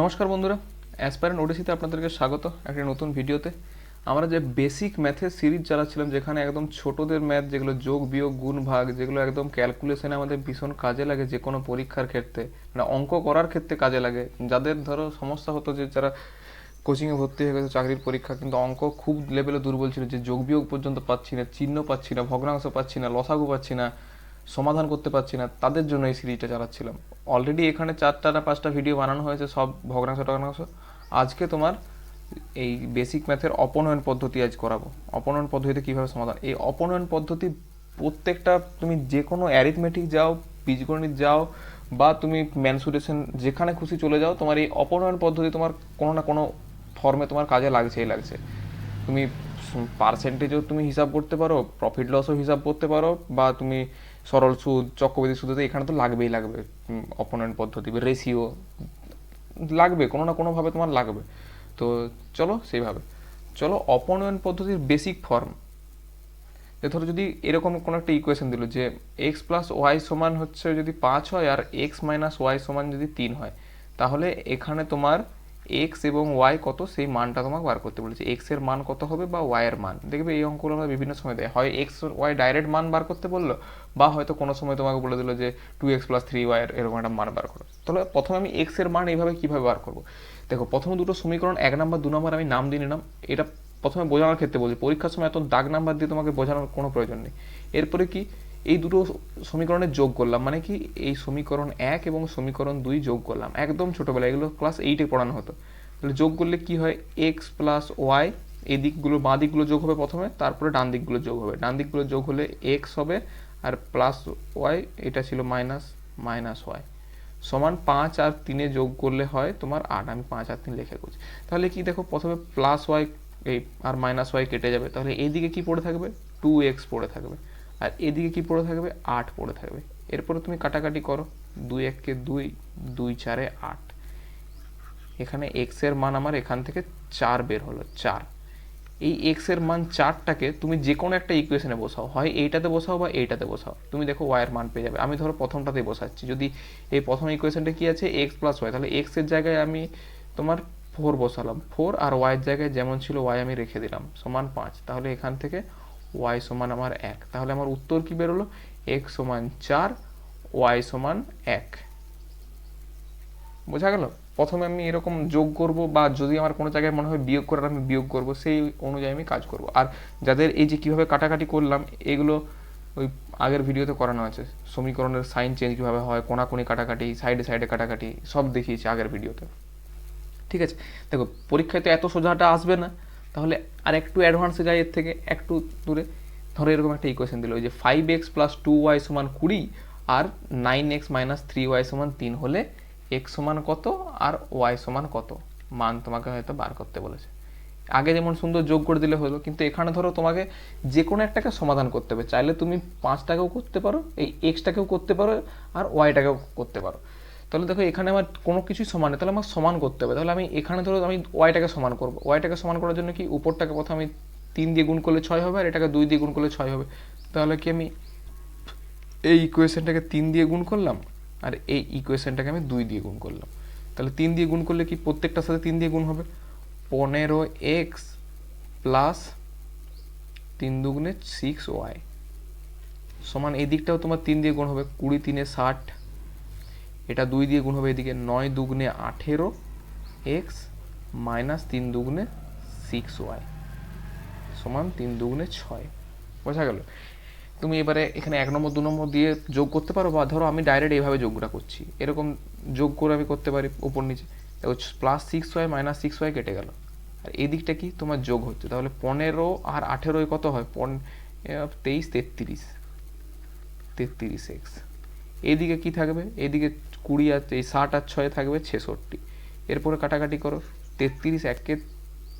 নমস্কার বন্ধুরা অ্যাসপারেন্ট ওডিসিতে আপনাদেরকে স্বাগত একটা নতুন ভিডিওতে। আমরা যে বেসিক ম্যাথের সিরিজ চালাচ্ছিলাম, যেখানে একদম ছোটদের ম্যাথ যেগুলো যোগ, বিয়োগ, গুণ, ভাগ, যেগুলো একদম ক্যালকুলেশনে আমাদের ভীষণ কাজে লাগে যে কোনো পরীক্ষার ক্ষেত্রে মানে অঙ্ক করার ক্ষেত্রে কাজে লাগে। যাদের ধরো সমস্যা হতো যে যারা কোচিংয়ে ভর্তি হয়ে গেছে, চাকরির পরীক্ষা, কিন্তু অঙ্ক খুব লেভেলে দুর্বল ছিল, যে যোগ, বিয়োগ পর্যন্ত পাচ্ছি না, চিহ্ন পাচ্ছি না, ভগ্নাংশ পাচ্ছি না, লসাগু পাচ্ছি না, সমাধান করতে পারছি না, তাদের জন্য এই সিরিজটা চালাচ্ছিলাম। অলরেডি এখানে চারটা না পাঁচটা ভিডিও বানানো হয়েছে, সব ভগ্নাংশ টগ্নাংশ। আজকে তোমার এই বেসিক ম্যাথের অপনয়ন পদ্ধতি আজ করাবো। অপনয়ন পদ্ধতিতে কীভাবে সমাধান? এই অপনয়ন পদ্ধতি প্রত্যেকটা তুমি যে কোনো অ্যারিথমেটিক যাও, বীজগণিত যাও, বা তুমি ম্যানসুরেশন যেখানে খুশি চলে যাও, তোমার এই অপনয়ন পদ্ধতি তোমার কোনো না কোনো ফর্মে তোমার কাজে লাগছেই লাগছে। তুমি পার্সেন্টেজও তুমি হিসাব করতে পারো প্রফিট লসও হিসাব করতে পারো, বা তুমি সরল সুদ, চক্রবৃদ্ধি সুদে এখানে তো লাগবেই লাগবে অপোনেন্ট পদ্ধতি রেশিও লাগবে, কোনো না কোনোভাবে তোমার লাগবে। তো চলো সেইভাবে। চলো অপনয়ন পদ্ধতির বেসিক ফর্ম যে ধরো যদি এরকম কোনো একটা ইকুয়েশন দিল যে এক্স প্লাস ওয়াই সমান হচ্ছে যদি পাঁচ হয় আর এক্স মাইনাস ওয়াই সমান যদি তিন হয়, তাহলে এখানে তোমার এক্স এবং ওয়াই কত? সেই মানটা তোমাকে বার করতে বলেছে। এক্সের মান কত হবে বা ওয়াই এর মান? দেখবে এই অঙ্কগুলো আমরা বিভিন্ন সময় দেয় হয় এক্স ওয়াই ডাইরেক্ট মান বার করতে বলল, বা হয়তো কোনো সময় তোমাকে বলে দিল যে two x plus three y এরকম একটা মান বার করো। তাহলে প্রথমে আমি এক্সের মান এইভাবে কীভাবে বার করব? দেখো, প্রথম দুটো সমীকরণ, এক নাম্বার, দু নাম্বার, আমি নাম দিয়ে নিলাম। এটা প্রথমে বোঝানোর ক্ষেত্রে বলছি, পরীক্ষার সময় এত দাগ নাম্বার দিয়ে তোমাকে বোঝানোর কোনো প্রয়োজন নেই। এরপরে কি? এই দুটো সমীকরণে যোগ করলাম মানে কি এই সমীকরণ এক এবং সমীকরণ দুই যোগ করলাম। একদম ছোটোবেলায় এগুলো ক্লাস এইটে পড়ানো হতো। তাহলে যোগ করলে কি হয়? এক্স প্লাস ওয়াই এই দিকগুলো বাঁ দিকগুলো যোগ হবে প্রথমে, তারপরে ডান দিকগুলো যোগ হবে। ডান দিকগুলো যোগ হলে এক্স হবে, আর প্লাস ওয়াই এটা ছিল মাইনাস মাইনাস ওয়াই সমান পাঁচ আর তিনে যোগ করলে হয় তোমার আট, আমি পাঁচ আর তিন লিখে করছি। তাহলে কি দেখো, প্রথমে প্লাস ওয়াই এই আর মাইনাস ওয়াই কেটে যাবে। তাহলে এইদিকে কি পড়ে থাকবে? টু এক্স পড়ে থাকবে। আর এদিকে কি পড়ে থাকবে? আট পড়ে থাকবে। এরপরে তুমি কাটাকাটি করো। দুই এককে দুই দুই চারে আট। এখানে এক্সের মান আমার এখান থেকে চার বের হলো, চার। এই এক্সের মান চারটাকে তুমি যে কোনো একটা ইকুয়েশনে বসাও। হয় এইটাতে বসাও বা এইটাতে বসাও। তুমি দেখো ওয়াইয়ের মান পেয়ে যাবে। আমি ধরো প্রথমটাতেই বসাচ্ছি। যদি এই প্রথম ইকুয়েশনটা কি আছে? এক্স প্লাস ওয়াই তাহলে এক্সের জায়গায় আমি তোমার ফোর বসালাম। ফোর আর ওয়াইয়ের জায়গায় যেমন ছিল ওয়াই আমি রেখে দিলাম। সমান পাঁচ। তাহলে এখান থেকে ওয়াই সমান আমার এক। তাহলে আমার উত্তর কি বেরোলো? এক্স সমান চার ওয়াই সমান এক। বোঝা গেল? প্রথমে আমি এরকম যোগ করব বা যদি আমার কোনো জায়গায় মনে হয় বিয়োগ করার আমি বিয়োগ করব, সেই অনুযায়ী আমি কাজ করব। আর যাদের এই যে কীভাবে কাটাকাটি করলাম, এগুলো ওই আগের ভিডিওতে করানো আছে। সমীকরণের সাইন চেঞ্জ কীভাবে হয়, কোনাকুনি কাটাকাটি, সাইডে সাইডে কাটাকাটি, সব দেখিয়েছি আগের ভিডিওতে। ঠিক আছে? দেখো, পরীক্ষায় তো এত সোজাটা আসবে না। তাহলে আর একটু অ্যাডভান্সে যায় এর থেকে একটু দূরে। ধরো এরকম একটা ইকুয়েশন দিল যে five x plus two y সমান কুড়ি আর nine x minus three y সমান তিন হলে এক্স সমান কত আর ওয়াই সমান কত? মান তোমাকে হয়তো বার করতে বলেছে। আগে যেমন সুন্দর যোগ করে দিলে হলো, কিন্তু এখানে ধরো তোমাকে যে কোনো একটাকে সমাধান করতে হবে। চাইলে তুমি পাঁচটাকেও করতে পারো, এই এক্সটাকেও করতে পারো আর ওয়াইটাকেও করতে পারো। তাহলে দেখো এখানে আমার কোনো কিছুই সমান নেই, তাহলে আমার সমান করতে হবে। তাহলে আমি এখানে ধরো আমি ওয়াইটাকে সমান করব। ওয়াইটাকে সমান করার জন্য কি উপরটাকে প্রথমে আমি তিন দিয়ে গুণ করলে ছয় হবে, আর এটাকে দুই দিয়ে গুণ করলে ছয় হবে। তাহলে কি আমি এই ইকুয়েশনটাকে তিন দিয়ে গুণ করলাম, আর এই ইকুয়েশনটাকে আমি দুই দিয়ে গুণ করলাম। তাহলে তিন দিয়ে গুণ করলে কি প্রত্যেকটার সাথে তিন দিয়ে গুণ হবে? পনেরো এক্স প্লাস তিন দুগুণে সিক্স ওয়াই সমান এই দিকটাও তোমার তিন দিয়ে গুণ হবে, কুড়ি তিনে ষাট। এটা দুই দিয়ে গুণ হবে এদিকে নয় দুগুণে আঠেরো এক্স মাইনাস তিন দুগুণে সিক্স ওয়াই সমান তিন দুগুণে ছয়। বোঝা গেল? তুমি এবারে এখানে এক নম্বর, দু নম্বর দিয়ে যোগ করতে পারো বা ধরো আমি ডাইরেক্ট এইভাবে যোগটা করছি। এরকম যোগ করে আমি করতে পারি উপর নিচে। দেখো plus six y minus six y কেটে গেল। আর এই দিকটা কি? তোমার যোগ হচ্ছে। তাহলে পনেরো আর আঠেরোয় কত হয়? পন তেইশ, তেত্রিশ তেত্রিশ এক্স এইদিকে কি থাকবে? এইদিকে কুড়ি আর এই ষাট আর ছয়ে থাকবে ছেষট্টি। এরপরে কাটাকাটি করো, তেত্রিশ একে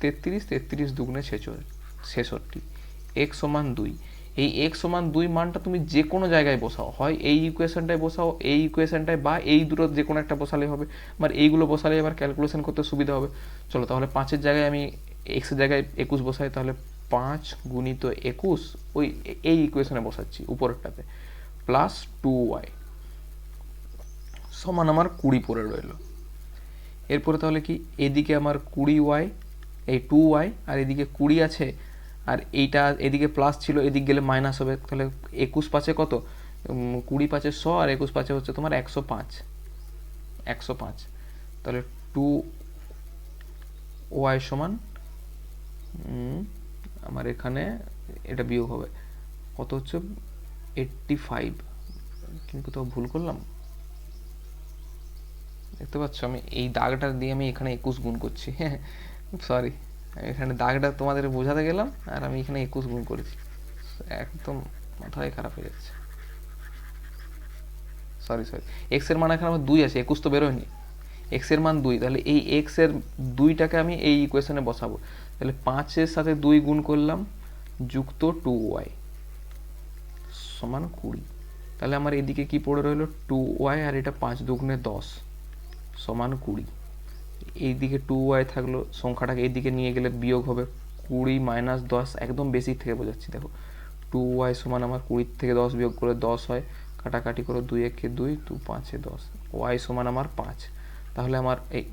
তেত্রিশ তেত্রিশ দুগুণে ছেষট্টি। এক সমান দুই। এই এক সমান দুই মানটা তুমি যে কোনো জায়গায় বসাও। হয় এই ইকুয়েশনটায় বসাও, এই ইকুয়েশনটায় বা এই দুটো যে কোনো একটা বসালে হবে। আমার এইগুলো বসালে এবার ক্যালকুলেশন করতে সুবিধা হবে। চলো তাহলে পাঁচের জায়গায় আমি এক্সের জায়গায় একুশ বসাই, তাহলে পাঁচ গুণিত একুশ, ওই এই ইকুয়েশনে বসাচ্ছি উপরেরটাতে। প্লাস টু ওয়াই সমান আমার কুড়ি পড়ে রইল। এরপরে তাহলে কি? এদিকে আমার কুড়ি ওয়াই, এই টু ওয়াই, আর এদিকে কুড়ি আছে, আর এইটা এদিকে প্লাস ছিল, এদিক গেলে মাইনাস হবে। তাহলে একুশ পাঁচে কত? কুড়ি পাঁচে শ, আর একুশ পাঁচে হচ্ছে তোমার একশো পাঁচ। একশো পাঁচ। তাহলে টু ওয়াই সমান আমার এখানে এটা বিয়োগ হবে। কত হচ্ছে? Eighty five. কিন্তু তো ভুল করলাম। দেখতে পাচ্ছ, আমি এই দাগটা দিয়ে আমি এখানে একুশ গুণ করছি হ্যাঁ? সরি এখানে দাগটা তোমাদের বোঝাতে গেলাম, আর আমি এখানে একুশ গুণ করেছি। একদম মাথায় খারাপ হয়ে যাচ্ছে। সরি সরি এক্সের মান এখানে আমার দুই আছে, একুশ তো বেরোয়নি। এক্সের মান দুই, তাহলে এই এক্সের দুইটাকে আমি এই ইকুয়েশনে বসাবো। তাহলে পাঁচের সাথে দুই গুণ করলাম, যুক্ত টু ওয়াই সমান কুড়ি। তাহলে আমার এদিকে কি পড়ে রইল টু ওয়াই আর এটা পাঁচ দুগুণে দশ। সমান কুড়ি। এইদিকে টু ওয়াই থাকল, সংখ্যাটাকে এইদিকে নিয়ে গেলে বিয়োগ হবে কুড়ি মাইনাস দশ, একদম বেসিক থেকে বোঝাচ্ছি, দেখো। টু ওয়াই সমান আমার কুড়ির থেকে দশ বিয়োগ করে দশ হয়, কাটাকাটি করে দুই একে দুই দু পাঁচে দশ। ওয়াই সমান আমার পাঁচ। তাহলে আমার এই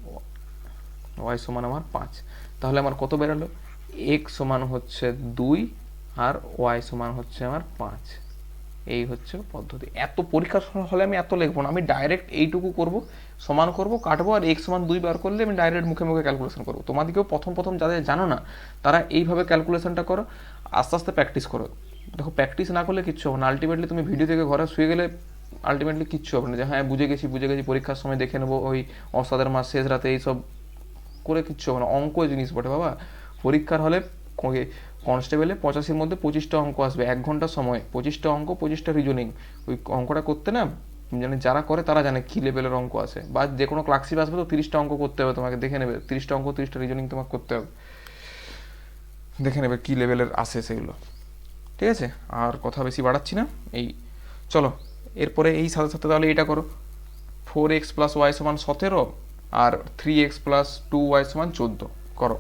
ওয়াই সমান আমার পাঁচ। তাহলে আমার কত বেরালো? এক্স সমান হচ্ছে দুই আর ওয়াই সমান হচ্ছে আমার পাঁচ। এই হচ্ছে পদ্ধতি। এত পরীক্ষার হলে আমি এত লিখব না। আমি ডাইরেক্ট এইটুকু করব, সমান করব, কাটবো আর এক্স সমান দুই বার করলে আমি ডাইরেক্ট মুখে মুখে ক্যালকুলেশন করব। তোমাদেরকেও প্রথম প্রথম যাদের জানো না, তারা এইভাবে ক্যালকুলেশনটা করো, আস্তে আস্তে প্র্যাকটিস করো। দেখো প্র্যাকটিস না করলে কিচ্ছু হবে না। আলটিমেটলি তুমি ভিডিও থেকে ঘরে শুয়ে গেলে আলটিমেটলি কিচ্ছু হবে না যে হ্যাঁ বুঝে গেছি বুঝে গেছি, পরীক্ষার সময় দেখে নেব, ওই অসাদের মাস, শেষ রাতে এইসব করে কিচ্ছু হবে না। অঙ্ক জিনিস বটে বাবা। পরীক্ষার হলে কনস্টেবলে পঁচাশির মধ্যে পঁচিশটা অঙ্ক আসবে, এক ঘণ্টা সময়, পঁচিশটা অঙ্ক, পঁচিশটা রিজনিং ওই অঙ্কটা করতে না মানে যারা করে তারা জানে কী লেভেলের অঙ্ক আছে। বা যে কোনো ক্লাসিপ আসবে তো তিরিশটা অঙ্ক করতে হবে তোমাকে, দেখে নেবে। তিরিশটা অঙ্ক, তিরিশটা রিজনিং তোমাকে করতে হবে। দেখে নেবে কী লেভেলের আসে সেগুলো। ঠিক আছে? আর কথা বেশি বাড়াচ্ছি না। এই, চলো, এরপরে এই সাথে সাথে তাহলে এটা করো। ফোর এক্স প্লাস ওয়াই সমান সতেরো আর three x plus two y সমান চোদ্দ। করো।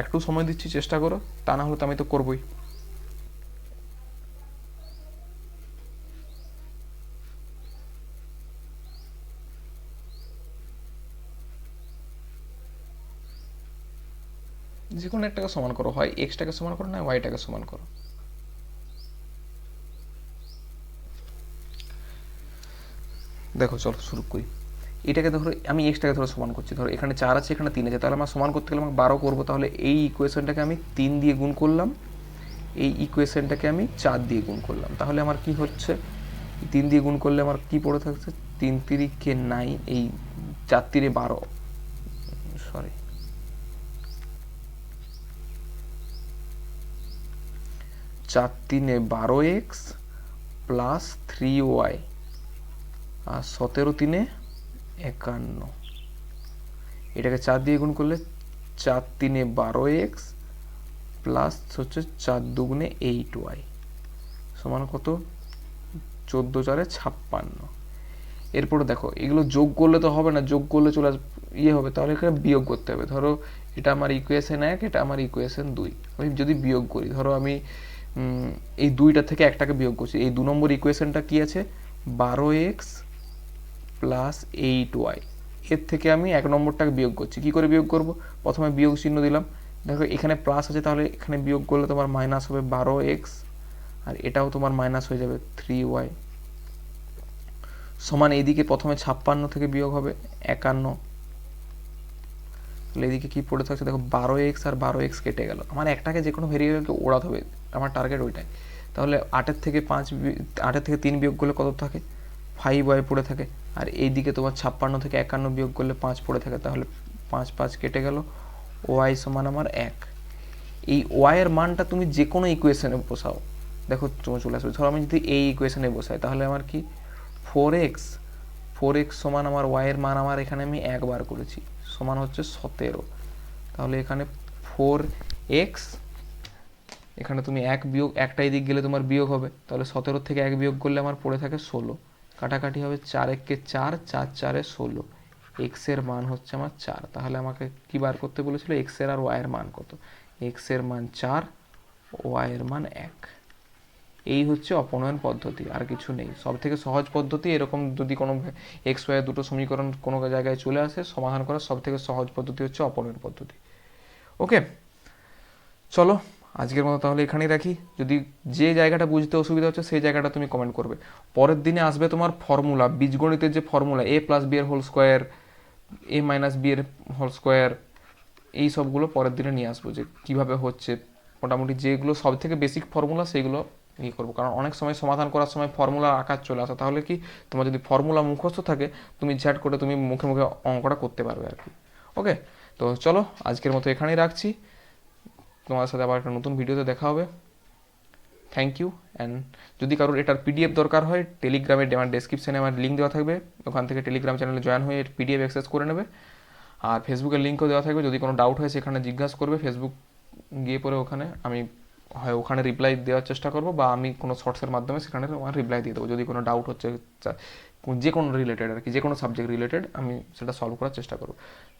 একটু সময় দিচ্ছি, চেষ্টা করো। তা না হলে তো আমি তো করবোই। যে কোনো একটাকে সমান করো, হয় এক্সটাকে সমান করো না ওয়াইটাকে সমান করো। দেখো, চলো শুরু করি। এটাকে ধরো, আমি এক্সটাকে ধরো সমান করছি। ধরো এখানে চার আছে, এখানে তিন আছে, তাহলে আমার সমান করতে গেলে আমাকে বারো করব। তাহলে এই ইকুয়েশনটাকে আমি তিন দিয়ে গুণ করলাম। এই ইকুয়েশনটাকে আমি চার দিয়ে গুণ করলাম। তাহলে আমার কি হচ্ছে? তিন দিয়ে গুণ করলে আমার কি পড়ে থাকছে? তিন তিরিকে নাইন এই চার তিরে বারো। সরি চার তিনে বারো এক্স প্লাস থ্রি ওয়াই আর সতেরো তিনে একান্ন। এটাকে চার দিয়ে গুণ করলে চার তিনে বারো এক্স প্লাস হচ্ছে চার দুগুণে এইট ওয়াই। সমান কত? চোদ্দ চারে ছাপ্পান্ন। এরপরে দেখো, এগুলো যোগ করলে তো হবে না, যোগ করলে চলে আস ইয়ে হবে, তাহলে এখানে বিয়োগ করতে হবে। ধরো, এটা আমার ইকুয়েশন এক, এটা আমার ইকুয়েশন দুই। আমি যদি বিয়োগ করি, ধরো আমি এই দুইটা থেকে একটাকে বিয়োগ করছি, এই দু নম্বর ইকুয়েশনটা কি আছে? বারো এক্স প্লাস এইট ওয়াই এর থেকে আমি এক নম্বরটাকে বিয়োগ করছি। কি করে বিয়োগ করব? প্রথমে বিয়োগ চিহ্ন দিলাম। দেখো, এখানে প্লাস আছে, তাহলে এখানে বিয়োগ করলে তোমার মাইনাস হবে বারো এক্স আর এটাও তোমার মাইনাস হয়ে যাবে থ্রি ওয়াই সমান এইদিকে প্রথমে ছাপ্পান্ন থেকে বিয়োগ হবে একান্ন। তাহলে এদিকে কি পড়ে থাকছে? দেখো, বারো এক্স আর বারো এক্স কেটে গেল। আমার একটাকে যে কোনো ভেরিয়েবলকে ওড়াতে হবে, আমার টার্গেট ওইটাই। তাহলে আটের থেকে পাঁচ আটের থেকে তিন বিয়োগ করলে কত থাকে? ফাইভ ওয়াই পড়ে থাকে। আর এইদিকে তোমার ছাপ্পান্ন থেকে একান্ন বিয়োগ করলে পাঁচ পড়ে থাকে, তাহলে পাঁচ পাঁচ কেটে গেল। ওয়াই সমান আমার এক। এই ওয়াইয়ের মানটা তুমি যে কোনো ইকুয়েশনে বসাও। দেখো, তোমার চলে আসবে। ধরো আমি যদি এই ইকুয়েশনে বসাই, তাহলে আমার কি? ফোর এক্স ফোর এক্স সমান আমার ওয়াইয়ের মান আমার এখানে আমি একবার করেছি। সমান হচ্ছে সতেরো। তাহলে এখানে ফোর এক্স এখানে তুমি এক বিয়োগ, একটাই দিক গেলে তোমার বিয়োগ হবে। তাহলে সতেরো থেকে এক বিয়োগ করলে আমার পড়ে থাকে ষোলো। কাটাকাটি হবে চার এককে চার চার চারে ষোলো। এক্সের মান হচ্ছে আমার চার। তাহলে আমাকে কী বার করতে বলেছিল? এক্সের আর ওয়াইয়ের মান কত? এক্সের মান চার ওয়াইয়ের মান এক। এই হচ্ছে অপনয়ন পদ্ধতি, আর কিছু নেই। সব থেকে সহজ পদ্ধতি, এরকম যদি কোনো এক্স ওয়াই দুটো সমীকরণ কোনো জায়গায় চলে আসে, সমাধান করার সব থেকে সহজ পদ্ধতি হচ্ছে অপনয়ন পদ্ধতি। ওকে চলো আজকের মতো তাহলে এখানেই রাখি। যদি যে জায়গাটা বুঝতে অসুবিধা হচ্ছে, সেই জায়গাটা তুমি কমেন্ট করবে। পরের দিনে আসবে তোমার ফর্মুলা বীজগণিতের যে ফর্মুলা এ প্লাস বি এর whole square a minus b এর হোল স্কোয়ার এই সবগুলো পরের দিনে নিয়ে আসব যে কীভাবে হচ্ছে। মোটামুটি যেগুলো সব থেকে বেসিক ফর্মুলা সেগুলো ইয়ে করব। কারণ অনেক সময় সমাধান করার সময় ফর্মুলা আকার চলে আসে। তাহলে কি? তোমার যদি ফর্মুলা মুখস্থ থাকে, তুমি ঝ্যাট করে তুমি মুখে মুখে অঙ্কটা করতে পারবে আর কি। ওকে তো চলো, আজকের মতো এখানেই রাখছি। তোমার সাথে আবার একটা নতুন ভিডিওতে দেখা হবে। থ্যাংক ইউ অ্যান্ড যদি কারোর এটার পিডিএফ দরকার হয় টেলিগ্রামে আমার ডেসক্রিপশানে আমার লিঙ্ক দেওয়া থাকবে। ওখান থেকে টেলিগ্রাম চ্যানেলে জয়েন হয়ে পিডিএফ অ্যাক্সেস করে নেবে। আর ফেসবুকের লিঙ্কও দেওয়া থাকবে। যদি কোনো ডাউট হয়, সেখানে জিজ্ঞাসা করবে। ফেসবুক গিয়ে পরে ওখানে আমি হয় ওখানে রিপ্লাই দেওয়ার চেষ্টা করব, বা আমি কোনো শর্টসের মাধ্যমে সেখানে আমার রিপ্লাই দিয়ে দেবো। যদি কোনো ডাউট হচ্ছে যে কোনো রিলেটেড আর কি, যে কোনো সাবজেক্ট রিলেটেড আমি সেটা সলভ করার চেষ্টা করব।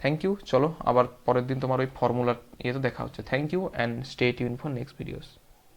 থ্যাংক ইউ চলো আবার পরের দিন তোমার ওই ফর্মুলার ইয়েতে দেখা হচ্ছে। Thank you and stay tune for next videos